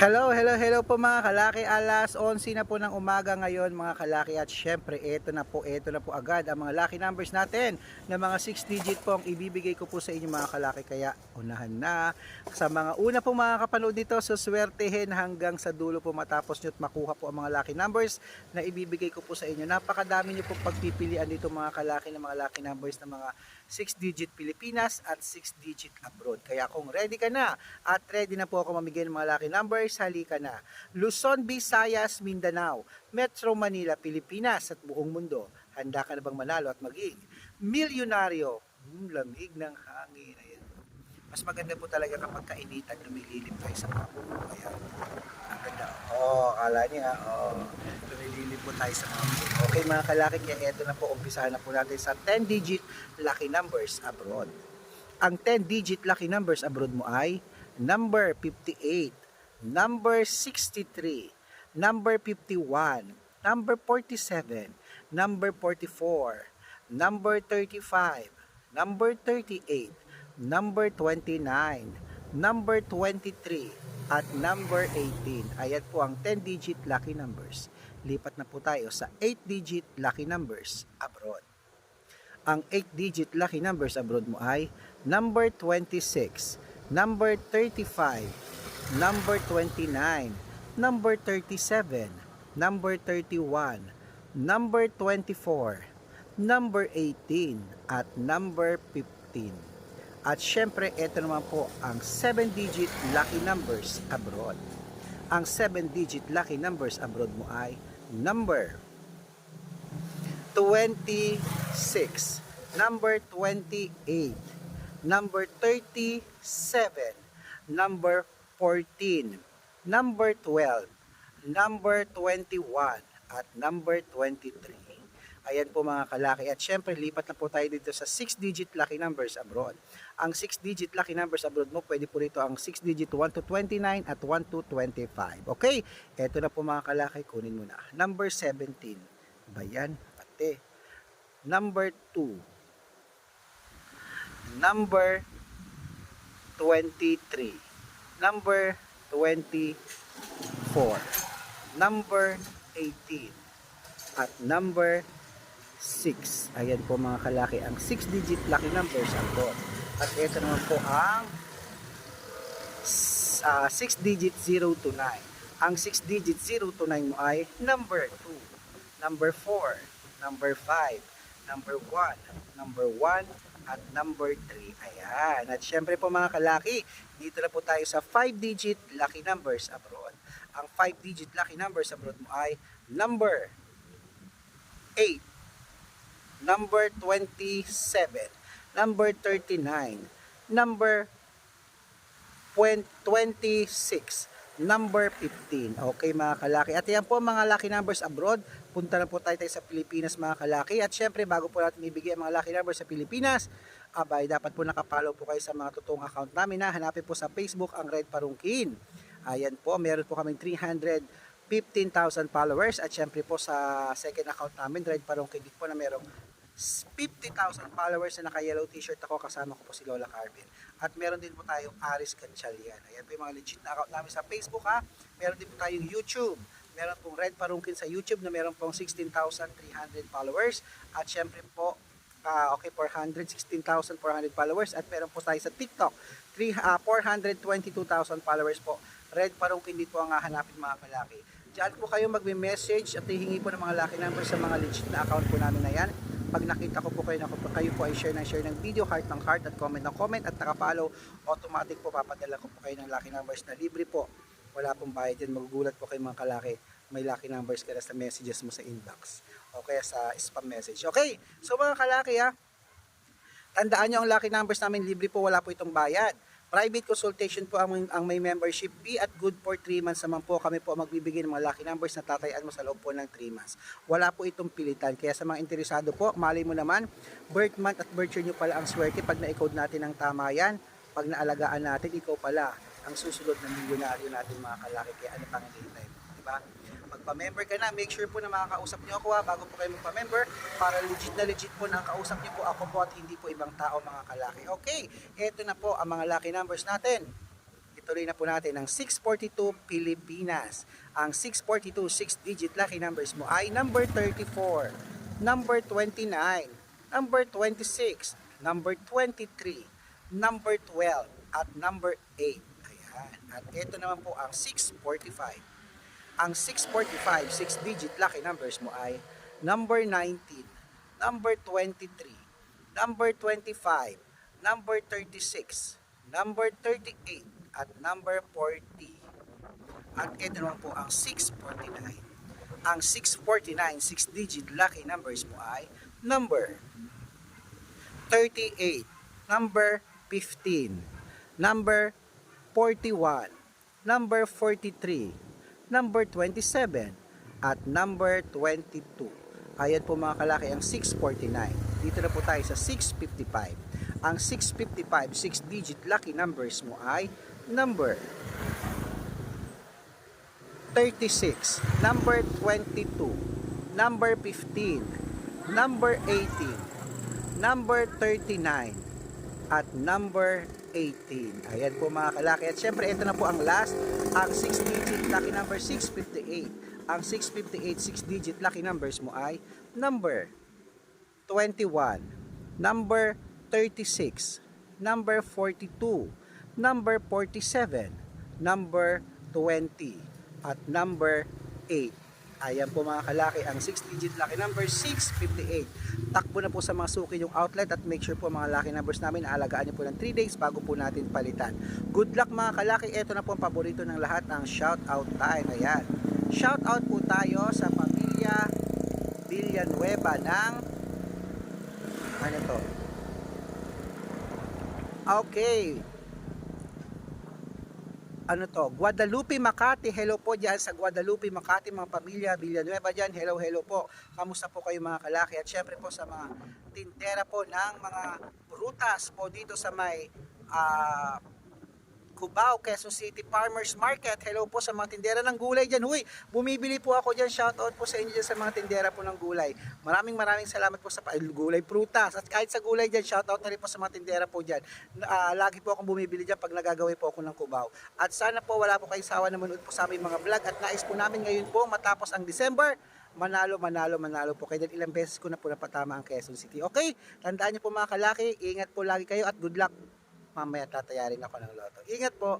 Hello, hello, hello po mga kalaki. Alas 11 na po ng umaga ngayon mga kalaki. At syempre, eto na po, eto na po agad ang mga lucky numbers natin na mga 6 digit po ang ibibigay ko po sa inyo mga kalaki. Kaya unahan na. Sa mga una po mga kapanood dito, suswertehin hanggang sa dulo po matapos nyo at makuha po ang mga lucky numbers na ibibigay ko po sa inyo. Napakadami nyo po pagpipilian dito mga kalaki ng mga lucky numbers na mga 6 digit Pilipinas at 6 digit abroad. Kaya kung ready ka na at ready na po ako mamigay ng mga lucky numbers, halika na. Luzon, Visayas, Mindanao, Metro Manila, Pilipinas at buong mundo. Handa ka na bang manalo at maging milyonaryo? Hmm, lamig ng hangin. Ayan. Mas maganda po talaga kapag kainitan, lumililip tayo sa buko. Ayan. Ang ganda. Oh, akala niya. Oh, lumililip po tayo sa buko. Okay mga kalaki, kaya eto na po, umpisahan na po natin sa 10-digit lucky numbers abroad. Ang 10-digit lucky numbers abroad mo ay number 58, number 63, number 51, number 47, number 44, number 35, number 38, number 29, number 23, at number 18. Ayan po ang 10-digit lucky numbers. Lipat na po tayo sa 8-digit lucky numbers abroad. Ang 8-digit lucky numbers abroad mo ay number 26, number 35, number 29, number 37, number 31, number 24, number 18, at number 15. At syempre, ito naman po ang 7-digit lucky numbers abroad. Ang 7-digit lucky numbers abroad mo ay number 26, number 28, number 37, number 14, number 12, number 21, at number 23. Ayan po mga kalaki. At syempre, lipat na po tayo dito sa 6-digit lucky numbers abroad. Ang 6-digit lucky numbers abroad mo, pwede po rito ang 6-digit 1 to 29 at 1 to 25. Okay? Ito na po mga kalaki, kunin mo na. Number 17. Ba yan? Pati. Number 2. Number 23. Number 24. Number 18. At number 6. Ayan po mga kalaki, ang 6-digit lucky numbers ang doon. At ito naman po ang 6-digit 0 to 9. Ang 6-digit 0 to 9 mo ay number 2, number 4, number 5, number 1, number 1, at number 3. Ayan. At syempre po mga kalaki, dito na po tayo sa 5-digit lucky numbers abroad. Ang 5-digit lucky numbers abroad mo ay number 8, number 27, number 39, number 26, number 15. Okay mga kalaki. At yan po mga lucky numbers abroad. Punta na po tayo, tayo sa Pilipinas mga kalaki. At syempre bago po natin ibigay ang mga lucky numbers sa Pilipinas, abay dapat po nakapollow po kayo sa mga totoong account namin na hanapin po sa Facebook ang Red Parungkin. Ayan po, meron po kaming 300 15,000 followers at syempre po sa second account namin, Red Parungkin din po na merong 50,000 followers na naka-yellow t-shirt ako kasama ko po si Lola Carmen. At meron din po tayong Aris Ganchalian. Ayan po yung mga legit na account namin sa Facebook ha. Meron din po tayong YouTube. Meron pong Red Parungkin sa YouTube na meron pong 16,300 followers. At syempre po, ah, okay, 400, 16,400 followers. At meron po tayo sa TikTok, 3, ah, 422,000 followers po. Red Parungkin din po ang hahanapin mga kalaki. Diyan po kayo magme-message at hihingi po ng mga lucky numbers sa mga legit na account po namin na yan. Pag nakita ko po kayo na kayo po ay share ng share ng video, heart ng heart at comment ng comment at nakapollow, automatic po papadala ko po kayo ng lucky numbers na libre po. Wala pong bayad yan. Magugulat po kayo mga kalaki. May lucky numbers kaya sa messages mo sa inbox o kaya sa spam message. Okay, so mga kalaki ha, tandaan nyo ang lucky numbers namin libre po, wala po itong bayad. Private consultation po ang, ang may membership fee at good for 3 months naman po kami po magbibigay ng mga lucky numbers na tatayaan mo sa loob po ng 3 months. Wala po itong pilitan. Kaya sa mga interesado po, mali mo naman, birth month at birth year nyo pala ang swerte pag na-code natin ng tama yan. Pag naalagaan natin, ikaw pala ang susunod na milyonaryo natin mga kalaki. Kaya ano pang hinihintay mo? Diba? Magpa-member ka na, make sure po na makakausap niyo ako ha, bago po kayo magpa-member para legit na legit po na ang kausap niyo po ako po at hindi po ibang tao mga kalaki. Okay, eto na po ang mga lucky numbers natin. Ituloy na po natin ang 642 Pilipinas. Ang 642 6-digit lucky numbers mo ay number 34, number 29, number 26, number 23, number 12, at number 8. Ayan. At ito naman po ang 645. Ang 645 6-digit lucky numbers mo ay number 19, number 23, number 25, number 36, number 38, at number 40. At ito naman po ang 649. Ang 649 6-digit lucky numbers mo ay number 38, number 15, number 41, number 43, number 27, at number 22. Ayan po mga kalaki ang 649. Dito na po tayo sa 655. Ang 655 6-digit lucky numbers mo ay number 36, number 22, number 15, number 18, number 39, at number 18. Ayan po mga kalaki. At syempre, ito na po ang last, ang 6-digit lucky number 658. Ang 658 6-digit lucky numbers mo ay number 21, number 36, number 42, number 47, number 20, at number 8. Ayan po mga kalaki, ang 6-digit lucky number 658. Takbo na po sa mga suki yung outlet at make sure po mga lucky numbers namin aalagaan niyo po ng 3 days bago po natin palitan. Good luck mga kalaki, ito na po ang paborito ng lahat, ang shout out time. Ayan. Shout out po tayo sa pamilya Villanueva ng ano to? Okay. Ano to? Guadalupe, Makati. Hello po dyan sa Guadalupe, Makati, mga pamilya Villanueva dyan. Hello, hello po. Kamusta po kayo mga kalaki? At syempre po sa mga tindera po ng mga prutas po dito sa may ah, Cubao, Quezon City Farmers Market. Hello po sa mga tindera ng gulay dyan. Huy, bumibili po ako dyan. Shoutout po sa inyo dyan sa mga tindera po ng gulay. Maraming maraming salamat po sa gulay prutas. At kahit sa gulay dyan, shoutout na rin po sa mga tindera po dyan. Ah, lagi po akong bumibili dyan pag nagagawin po ako ng Cubao. At sana po wala po kayong sawa na manood po sa aming mga vlog. At nais po namin ngayon po matapos ang December, manalo, manalo, manalo po. Kaya dahil ilang beses ko na po napatama ang Quezon City. Okay, tandaan niyo po mga kalaki, ingat po lagi kayo at good luck mamaya tatayarin ako ng loto. Ingat po.